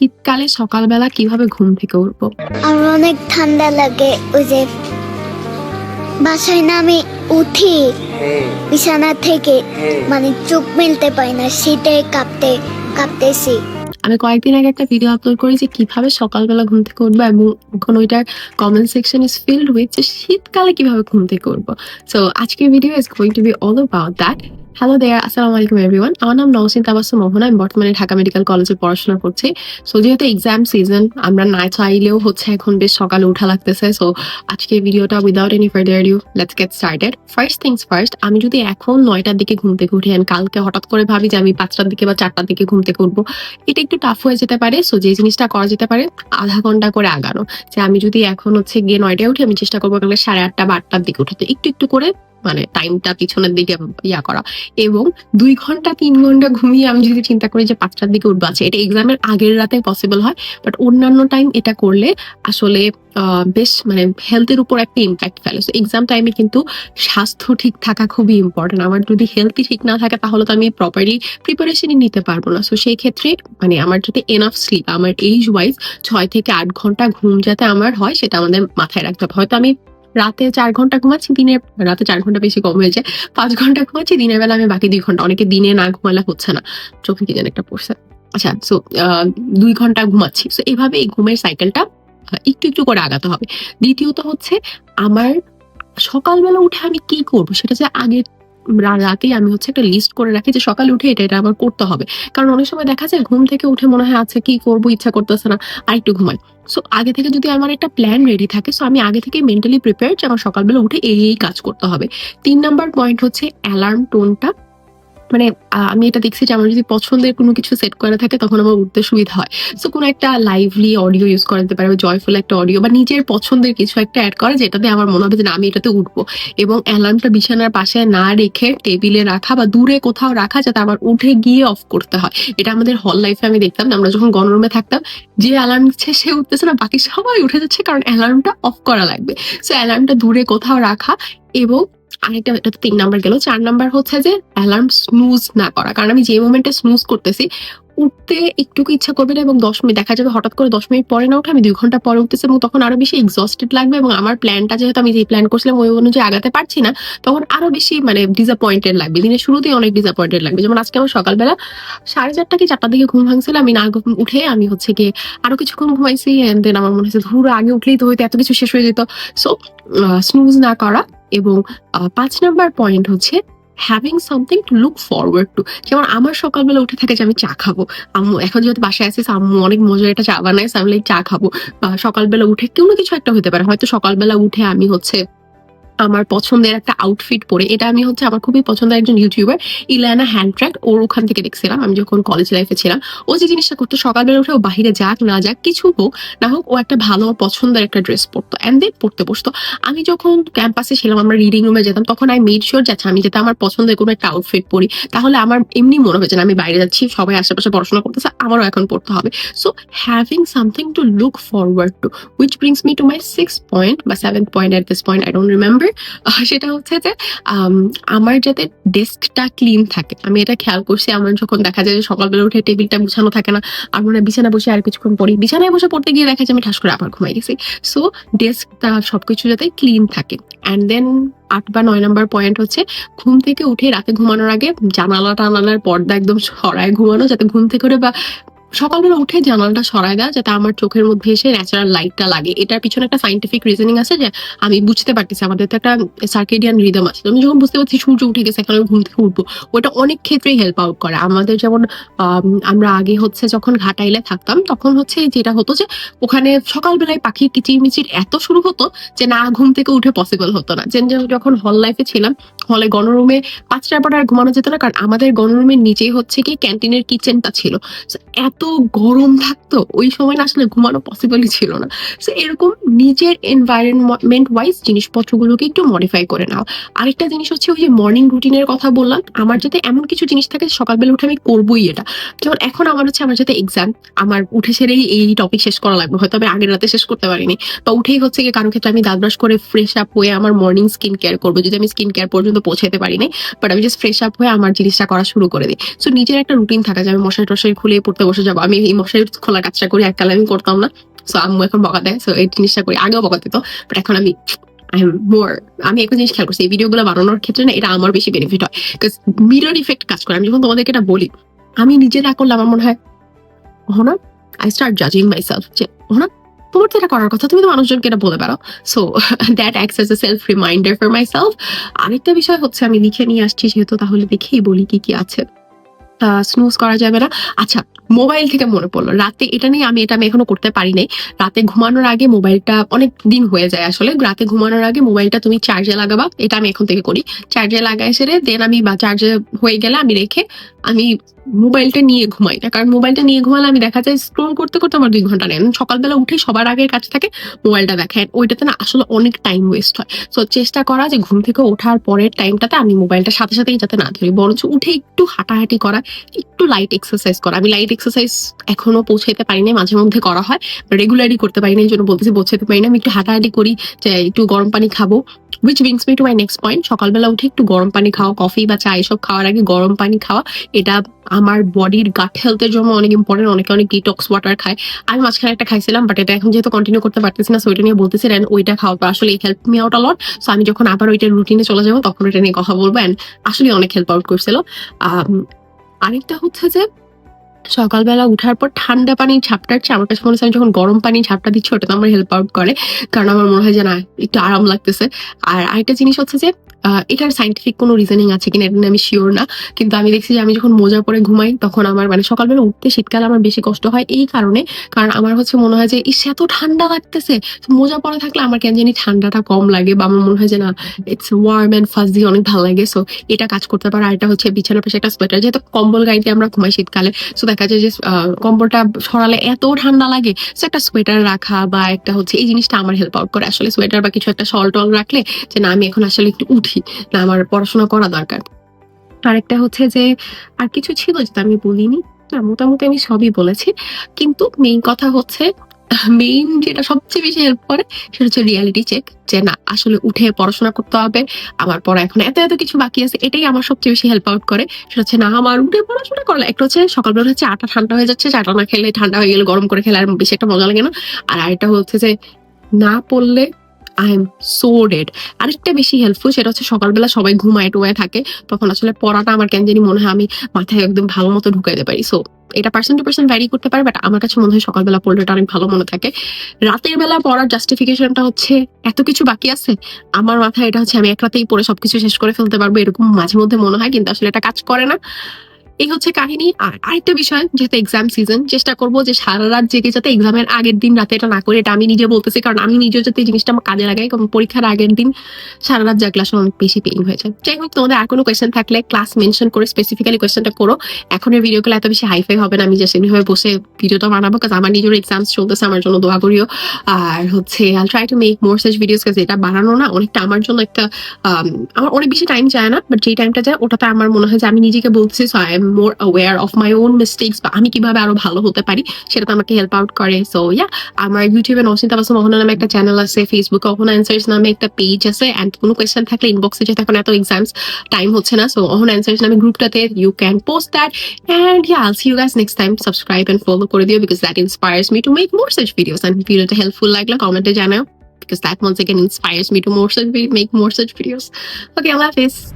শীতকালে সকালবেলা কীভাবে ঘুম থেকে উঠবো? আমার অনেক ঠান্ডা লাগে ওই যে বাসায় না আমি উঠি বিছানা থেকে মানে চোখ মেলতে পারি না শীতে কাঁপতে কাঁপতেছি। আমি কয়েকদিন আগে একটা ভিডিও আপলোড করি যে কীভাবে সকালবেলা ঘুম থেকে উঠবো এবং এখন ওইটার comment section is filled with যে শীতকালে কীভাবে ঘুম থেকে উঠবো। সো আজকের video is going to be all about that hello there আসসালামু আলাইকুম এভরিওয়ান আমার নাম নওসিন তাবাসুম মোহনা। আমি বর্তমানে ঢাকা মেডিকেল কলেজে পড়াশোনা করছি। সো যেহেতু এক্সাম সিজন আমরা না চাইলেও হচ্ছে এখন বেশ সকালে উঠা লাগতেছে। সো আজকে ভিডিওটা without any further you let's get started first things first আমি যদি এখন নয়টার দিকে ঘুম থেকে উঠি and কালকে হঠাৎ করে ভাবি যে আমি পাঁচটার দিকে বা চারটার দিকে ঘুম থেকে উঠবো, এটা একটু টাফ হয়ে যেতে পারে। সো যে জিনিসটা করা যেতে পারে, আধা ঘণ্টা করে আগানো। যে আমি যদি এখন হচ্ছে গিয়ে নয়টায় উঠি, আমি চেষ্টা করব কালকে সাড়ে আটটা বা আটটার দিকে উঠাতে। একটু একটু করে মানে টাইমটা পিছনের দিকে ইয়া করা। এবং দুই ঘণ্টা, তিন ঘণ্টা ঘুমিয়ে আমি যদি চিন্তা করি যে পাঁচটার দিকে উঠবো আছে এটা এক্সামের আগের রাতে পসিবল হয় বাট অন্যান্য টাইম এটা করলে আসলে বেশ মানে হেলথের উপর একটা ইম্প্যাক্ট ফেলে। সো এক্সাম টাইমে কিন্তু স্বাস্থ্য ঠিক থাকা খুবই ইম্পর্টেন্ট আমার যদি হেলথই ঠিক না থাকে, তাহলে তো আমি প্রপারলি প্রিপারেশনই নিতে পারব না। সো সেই ক্ষেত্রে মানে আমার যদি এনাফ স্লিপ আমার এইজ ওয়াইজ ছয় থেকে আট ঘণ্টা ঘুম যাতে আমার হয়, সেটা আমাদের মাথায় রাখতে হবে। হয়তো আমি রাতে চার ঘণ্টা ঘুমাচ্ছি, দিনে রাতে চার ঘণ্টা বেশি কম হয়েছে, পাঁচ ঘণ্টা ঘুমাচ্ছি, দিনের বেলা আমি বাকি দুই ঘণ্টা, অনেকে দিনে না ঘুমালে হচ্ছে না। চোখে কি যেন একটা পড়ছে। আচ্ছা সো দুই ঘণ্টা ঘুমাচ্ছি। সো এভাবে এই ঘুমের সাইকেলটা একটু একটু করে আগাতে হবে। দ্বিতীয়ত হচ্ছে, আমার সকালবেলা উঠে আমি কি করব? সেটা যে আগের রাতেই আমি হচ্ছে একটা লিস্ট করে রাখি যে সকালে উঠে এটা এটা আমার করতে হবে। কারণ অনেক সময় দেখা যায় ঘুম থেকে উঠে মনে হয় আছে কি করব? ইচ্ছা করতেছে না, আর একটু ঘুমাই। সো আগে থেকে যদি আমার একটা প্ল্যান রেডি থাকে সো আমি আগে থেকে মেন্টালি প্রিপেয়ার যে আমার সকালবেলা উঠে এই এই কাজ করতে হবে। তিন নাম্বার পয়েন্ট হচ্ছে অ্যালার্ম টোনটা মানে আমি এটা দেখছি যে আমার যদি পছন্দের কোনো কিছু সেট করা থাকে, তখন আমার উঠতে সুবিধা হয়। সো কোনো একটা লাইভলি অডিও ইউজ করা যেতে পারে জয়ফুল একটা অডিও বা নিজের পছন্দের কিছু একটা অ্যাড করা, যেটাতে আমার মনে হবে যে না, আমি এটাতে উঠবো। এবং অ্যালার্মটা বিছানার পাশে না রেখে টেবিলে রাখা, বা দূরে কোথাও রাখা, যাতে আমার উঠে গিয়ে অফ করতে হয়। এটা আমাদের হল লাইফে আমি দেখতাম আমরা যখন গণরুমে থাকতাম, যে অ্যালার্ম দিচ্ছে সে উঠতেছে না, বাকি সবাই উঠে যাচ্ছে, কারণ অ্যালার্মটা অফ করা লাগবে। সো অ্যালার্মটা দূরে কোথাও রাখা এবং আরেকটা, এটা তিন নাম্বার গেল, চার নাম্বার হচ্ছে যে অ্যালার্ম স্নুজ না করা। কারণ আমি যে মোমেন্টে স্নুজ করতেছি, উঠতে একটু ইচ্ছা করবে না এবং দশ মিনিট, দেখা যাবে হঠাৎ করে দশ মিনিট পরে না উঠে আমি দুই ঘণ্টা পরে উঠতেছি এবং তখন আরও বেশি এক্সস্টেড লাগবে এবং আমার প্ল্যানটা যেহেতু আমি যে প্ল্যান করছিলাম ওই অনুযায়ী আগাতে পারছি না, তখন আরও বেশি মানে ডিসঅ্যাপয়েন্টেড লাগবে। দিনের শুরুতেই অনেক ডিসঅ্যাপয়েন্টেড লাগবে। যেমন আজকে আমার সকালবেলা সাড়ে চারটা কি চারটার দিকে ঘুম ভাঙছিল, আমি না উঠে আমি হচ্ছে গিয়ে আরও কিছুক্ষণ ঘুমাইছি দেন আমার মনে হচ্ছে ধুর, আগে উঠলেই তো হয়তো এত কিছু শেষ হয়ে যেত। সো স্নুজ না করা এবং পাঁচ নাম্বার পয়েন্ট হচ্ছে having something to look forward to যেমন আমার সকালবেলা উঠে থাকে যে আমি চা খাব। আম্মু এখন যেহেতু বাসায় আসিস আম্মু অনেক মজার একটা চা বানায় আমি চা খাব। বা সকালবেলা উঠে কোনো কিছু একটা হতে পারে। হয়তো সকালবেলা উঠে আমি হচ্ছে আমার পছন্দের একটা আউটফিট পরে। এটা আমি হচ্ছে আমার খুবই পছন্দের একজন ইউটিউবার ইলানা হ্যান্ডট্র্যাক ওর ওখান থেকে দেখছিলাম, আমি যখন কলেজ লাইফে ছিলাম। ও যে জিনিসটা করতো, সকালবেলা উঠে ও বাহিরে যাক না যাক, কিছু হোক, না হোক, ও একটা ভালো, পছন্দের একটা ড্রেস পরতো অ্যান্ড দেন পড়তে বসতো। আমি যখন ক্যাম্পাসে ছিলাম, আমরা রিডিং রুমে যেতাম, তখন আমি মেড শিওর যাচ্ছে আমি যাতে আমার পছন্দের কোনো একটা আউটফিট পরি। তাহলে আমার এমনি মনে হয়েছে না, আমি বাইরে যাচ্ছি, সবাই আশেপাশে পড়াশোনা করতেছে, আমারও এখন পড়তে হবে। So having something to look forward to which brings me to my six point বা seven point at this point I don't remember সেটা হচ্ছে যে আম, আমার যাতে ডেস্কটা ক্লিন থাকে। আমি এটা খেয়াল করছি আমার যখন দেখা যায় যে সকালবেলা উঠে টেবিলটা গুছানো থাকে না হয় বিছানা বসে আর কিছুক্ষণ পড়ি বিছানায় বসে পড়তে গিয়ে দেখা যায় আমি ঠাস করে আবার ঘুমাই গেছি। সো ডেস্কটা সবকিছু যাতে ক্লিন থাকে। অ্যান্ড দেন আট বা নয় নম্বর পয়েন্ট হচ্ছে ঘুম থেকে উঠে রাতে ঘুমানোর আগে জানালা টানালার পর্দা একদম সরায় ঘুমানো যাতে ঘুম থেকে উঠে বা সকালবেলা উঠে জানালাটা সরায় দেওয়া যাতে আমার চোখের মধ্যে এসে ন্যাচারাল লাইটটা লাগে। এটার পিছনে একটা সাইন্টিফিক রিজনিং আছে যে আমি বুঝতে পারতেছি আমাদের তো একটা সার্কেডিয়ান রিদম আছে। আমি যখন বুঝতে পারছি সূর্য উঠে গেছে এখন আমি ঘুম থেকে উঠবো ওটা অনেক ক্ষেত্রেই হেল্প আউট করে। আমাদের যেমন আমরা আগে হচ্ছে যখন ঘাটাইলে থাকতাম তখন হচ্ছে যেটা হতো যে ওখানে সকালবেলায় পাখি কিচিরমিচির এত শুরু হতো যে না ঘুম থেকে উঠে পসিবল হতো না। যে যখন হল লাইফে ছিলাম হলে গণরুমে পাঁচটার পর আর ঘুমানো যেত না কারণ আমাদের গণরুমের নিচেই হচ্ছে কি ক্যান্টিনের কিচেনটা ছিল। So, এত গরম থাকতো, ওই সময় না আসলে ঘুমানো পসিবলই ছিল না। সো এরকম নিজের এনভায়রনমেন্ট ওয়াইজ জিনিসপত্রগুলোকে একটু মডিফাই করে নাও। আরেকটা জিনিস হচ্ছে ওই যে মর্নিং রুটিনের কথা বললাম, আমার যাতে এমন কিছু জিনিস থাকে সকালবেলা উঠে আমি করবোই এটা। যেমন এখন আমার হচ্ছে আমার যাতে এক্সাম আমার উঠে সেরেই এই টপিক শেষ করা লাগবে, হয়তো আমি আগের রাতে শেষ করতে পারিনি। বা উঠেই হচ্ছে কি কারও ক্ষেত্রে আমি দাঁত ব্রাশ করে ফ্রেশ আপ হয়ে আমার মর্নিং স্কিন কেয়ার করব, যদি আমি স্কিন কেয়ার পর্যন্ত পৌঁছাতে পারিনি বাট আমি জাস্ট ফ্রেশ আপ হয়ে আমার জিনিসটা করা শুরু করে দিই। সো নিজের একটা রুটিন থাকা যে আমি মশারি টশারি খুলে পড়তে বসে যাব। আমি এই মশারি খোলা কাজটা করি এককালে আমি করতাম না। সো আম্মু এখন বকা দেয়। সো এই জিনিসটা করি। আগেও বকা দিত বাট এখন আমি আই এম মোর আমি একটা জিনিস খেয়াল করছি, এই ভিডিওগুলো বানানোর ক্ষেত্রে না, এটা আমার বেশি বেনিফিট হয়। বিকজ মিরর ইফেক্ট কাজ করে। আমি যখন তোমাদেরকে এটা বলি, আমি নিজে না করলে আমার মনে হয় হনা আই স্টার্ট জাজিং মাই সেলফ যে হনা তোমার তো এটা করার কথা, তুমি তো মানুষজনকে এটা বলে বেড়াও। So that acts as a self reminder for myself আরেকটা বিষয় হচ্ছে, আমি লিখে নিয়ে আসছি, যেহেতু তাহলে দেখেই বলি কি কি আছে। স্নুজ করা যাবে না। আচ্ছা মোবাইল থেকে মনে পড়ল। রাতে এটা নিয়ে আমি, এটা আমি এখনও করতে পারি নাই। রাতে ঘুমানোর আগে মোবাইলটা অনেক দিন হয়ে যায় আসলে। রাতে ঘুমানোর আগে মোবাইলটা তুমি চার্জে লাগাবা, এটা আমি এখন থেকে করি। চার্জে লাগাই সেরে দেন আমি বা চার্জে হয়ে গেলে আমি রেখে আমি মোবাইলটা নিয়ে ঘুমাই না। কারণ মোবাইলটা নিয়ে ঘুমালে আমি দেখা যায় স্ক্রোল করতে করতে আমার দুই ঘণ্টা নেন সকালবেলা উঠে সবার আগের কাছ থাকে মোবাইলটা দেখেন ওইটাতে না আসলে অনেক টাইম ওয়েস্ট হয়। তো চেষ্টা করা যে ঘুম থেকে ওঠার পরের টাইমটাতে আমি মোবাইলটা সাথে সাথেই যাতে না ধরি। বরঞ্চ উঠে একটু হাঁটাহাঁটি করা, একটু লাইট এক্সারসাইজ করা। আমি লাইট এক্সারসাইজ এখনও পৌঁছাইতে পারি না মাঝে মধ্যে করা হয়। রেগুলারই করতে পারি না এই জন্য বলতেছি পৌঁছাতে পারি না আমি একটু হাঁটাহাঁটি করি, যে একটু গরম পানি খাব। Which brings me to my next point সকালবেলা উঠে একটু গরম পানি খাওয়া কফি বা চা এসব খাওয়ার আগে গরম পানি খাওয়া, এটা আমার বডির গাট হেলথের জন্য অনেক ইম্পর্টেন্ট অনেকে অনেক ডিটক্স ওয়াটার খায়। আমি মাঝখানে একটা খাইছিলাম বাট এটা এখন যেহেতু কন্টিনিউ করতে পারতেছি না সো এটা নিয়ে বলতেছি and ওইটা খাওয়ার পর আসলে help me out a lot so আমি যখন আবার ওইটা রুটিনে চলে যাব, তখন এটা নিয়ে কথা বলব। অ্যান্ড আসলে অনেক হেল্প আউট করছিল। আরেকটা হচ্ছে যে সকালবেলা উঠার পর ঠান্ডা পানি ঝাপটাচ্ছে আমার কাছে মনে হয় যখন গরম পানি ঝাপটা দিচ্ছে ওটা তো আমার হেল্প আউট করে। কারণ আমার মনে হয় যে না, একটু আরাম লাগতেছে। আর আরেকটা জিনিস হচ্ছে যে এটার সাইন্টিফিক কোনো রিজনিং আছে কিনা এটা আমি শিওর না, কিন্তু আমি দেখছি যে আমি যখন মোজা পরে ঘুমাই, তখন আমার মানে সকালবেলা উঠতে শীতকালে আমার বেশি কষ্ট হয় এই কারণে। কারণ আমার হচ্ছে মনে হয় যে, ইস, এত ঠান্ডা লাগতেছে। মোজা পরে থাকলে আমার কেন জানি ঠান্ডাটা কম লাগে বা আমার মনে হয় যে, না ইটস ওয়ার্ম অ্যান্ড ফাজি অনেক ভালো লাগে। সো এটা কাজ করতে পারে। আর এটা হচ্ছে বিছানার পাশে একটা সোয়েটার যেহেতু কম্বল গাড়িতে আমরা ঘুমাই শীতকালে সো দেখা যায় যে কম্বলটা সরালে এত ঠান্ডা লাগে। সো একটা সোয়েটার রাখা বা একটা হচ্ছে, এই জিনিসটা আমার হেল্প আউট করে। আসলে সোয়েটার বা কিছু একটা শল টল রাখলে যে, না, আমি এখন আসলে একটু উঠি। না, আমার পড়াশোনা করা দরকার। আরেকটা হচ্ছে যে, আর কিছু ছিল যেটা আমি বলিনি। না, মোটামুটি আমি সবই বলেছি। কিন্তু মেইন কথা হচ্ছে মেইন যেটা সবচেয়ে বেশি হেল্প করে, সেটা হচ্ছে রিয়ালিটি চেক যে, না, আসলে উঠে পড়াশোনা করতে হবে, আমার পড়া এখন এত এত কিছু বাকি আছে, এটাই আমার সবচেয়ে বেশি হেল্প আউট করে। সেটা হচ্ছে, না, আমার উঠে পড়াশোনা করলে একটা হচ্ছে, সকালবেলা হচ্ছে আটা ঠান্ডা হয়ে যাচ্ছে, চাটা না খেলে ঠান্ডা হয়ে গেলে গরম করে খেলে আর বেশি একটা মজা লাগে না। আর আরেকটা হচ্ছে যে, না পড়লে আই এম সো ডেড আরেকটা বেশি হেল্পফুল সেটা হচ্ছে সকালবেলা সবাই ঘুমায় টুমায় থাকে, তখন আসলে পড়াটা আমার কেন জানি মনে হয় আমি মাথায় একদম ভালো মতো ঢুকাইতে পারি। সো এটা পার্সন টু পার্সন ভ্যারি করতে পারে বাট আমার কাছে মনে হয় সকালবেলা পড়লেটা অনেক ভালো মনে থাকে। রাতের বেলা পড়ার জাস্টিফিকেশনটা হচ্ছে এত কিছু বাকি আছে। আমার মাথায় এটা হচ্ছে আমি এক রাতেই পড়ে সবকিছু শেষ করে ফেলতে পারব, এরকম মাঝে মধ্যে মনে হয়, কিন্তু আসলে এটা কাজ করে না। এই হচ্ছে কাহিনী। আর আরেকটা বিষয়, যেহেতু এক্সাম সিজন চেষ্টা করব যে সারা রাত জেগে যাতে এক্সামের আগের দিন, রাতে এটা না করে, এটা আমি নিজে বলতেছি, কারণ আমি নিজেও যাতে জিনিসটা আমার কাজে লাগাই, কারণ পরীক্ষার আগের দিন সারা রাত আসলে অনেক বেশি পেইন হয়ে যায়। যাই হোক, তোমাদের আর কোনো কোয়েশ্চেন থাকলে ক্লাস মেনশন করে স্পেসিফিক্যালি কোয়েশ্চেনটা করো। এখনের ভিডিওগুলো এত বেশি হাইফাই হবে না, আমি জাস্ট এমনিভাবে বসে ভিডিওটা বানাবো কাজ আমার নিজের এক্সামস চলতেছে, আমার জন্য দোয়া করিও। আর হচ্ছে I try to make more such videos কাজ এটা বানানো না, অনেকটা আমার জন্য একটা আমার অনেক বেশি টাইম যায় না বাট যেই টাইমটা যায়, ওটাতে আমার মনে হয় যে আমি নিজেকে বলছি so I am more aware of my own mistakes বা আমি কীভাবে আরও ভালো হতে পারি সেটা তো আমাকে হেল্প আউট করে সো ইয়া আমার ইউটিউবে নসিতা বাসু মোহনা নামে একটা চ্যানেল আছে ফেসবুকে অহনা অ্যান্সার্স নামে একটা পেজ আছে অ্যান্ড কোনো কোয়েশ্চেন থাকলে ইনবক্সে যেহেতু এখন এত এক্সামস টাইম হচ্ছে না সো অহনা অ্যান্সার্স নামে গ্রুপটাতে you can post that and yeah I'll see you guys next time subscribe and follow করে দিও because that inspires me to make more such videos and ভিডিওটা হেল্পফুল লাগলে কমেন্টে জানাও because that once again inspires me to more such make more such videos. Okay, Allah Hafiz.